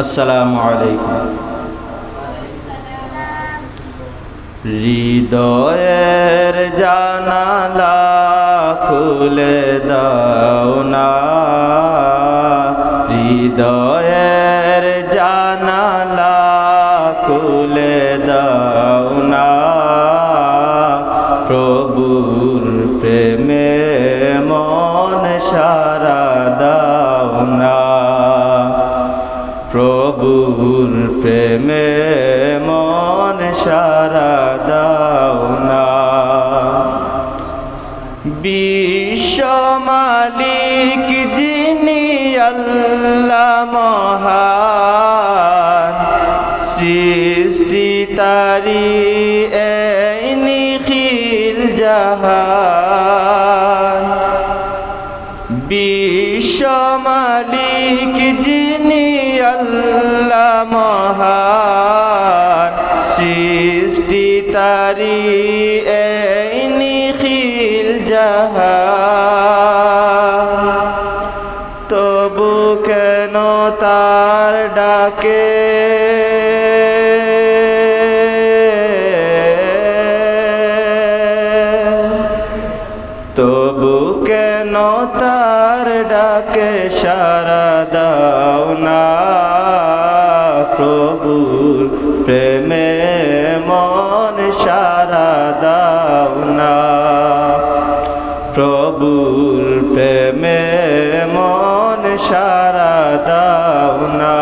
আসসালামু আলাইকুম। হৃদয়ের জানালা খুলে দাও না। হৃদয়ের জানালা খুলে দাও না। প্রভুর প্রেমে মন সারা দাও না। বিশ্ব মালিক যিনি আল্লাহ মহান, সৃষ্টি তারি এই নিখিল জাহান। বিশ্ব মালিক যিনি আল্লাহ মহান। সৃষ্টি তারি এই নিখিল জাহান। তবু কেন তার ডাকে? তবু কেন তার ডাকে সারা দাও না। প্রভুর প্রেমে মন সারা দাও না। প্রভুর প্রেমে মন সারা দাও না।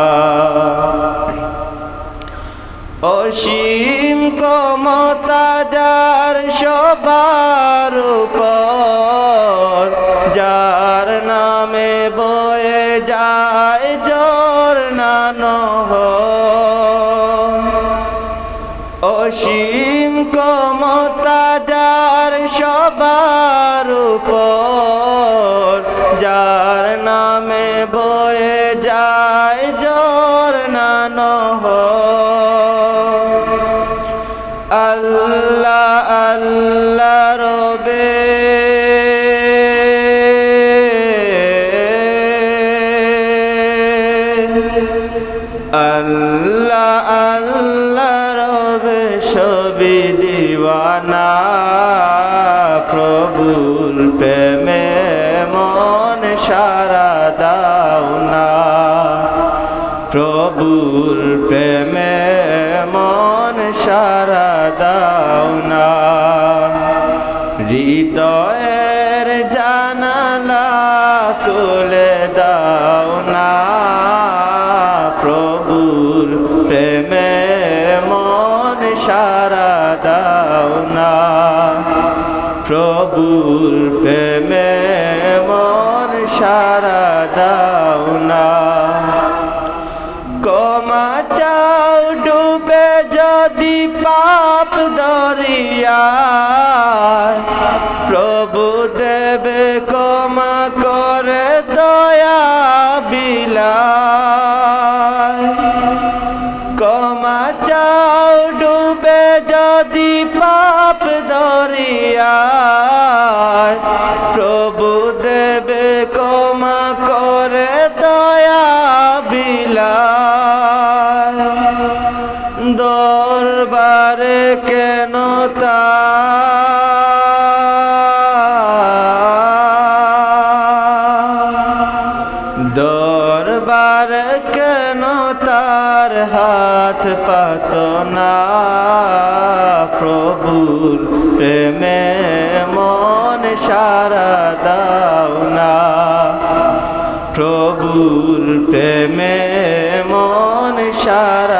অসীম কমতা যার সবার উপর বয়ে যায় জোর নানহ। অসীম কমতা যার সবার উপর, যার নামে বয়ে যায় জোর নানহ। আল্লাহ আল্লাহ রবে সবি দিওয়ানা। প্রভুর প্রেমে মন সারা দাও না। প্রভুর প্রেমে মন সারা দাও না। হৃদয়ের জানালা খুলে দাও না। প্রভুর প্রেমে মন সারা দাও না। প্রভুর প্রেমে মন সারা দাও না। কমা চাও ডুবে যদি পাপ দরিয়া প্রভু দেবে কমা করে দয়া বিলায়। দরবারে কেন দরবার কেন তার হাত পাত না? প্রভুর প্রেমে মন সারা দাও না। প্রভুর প্রেমে মন সারা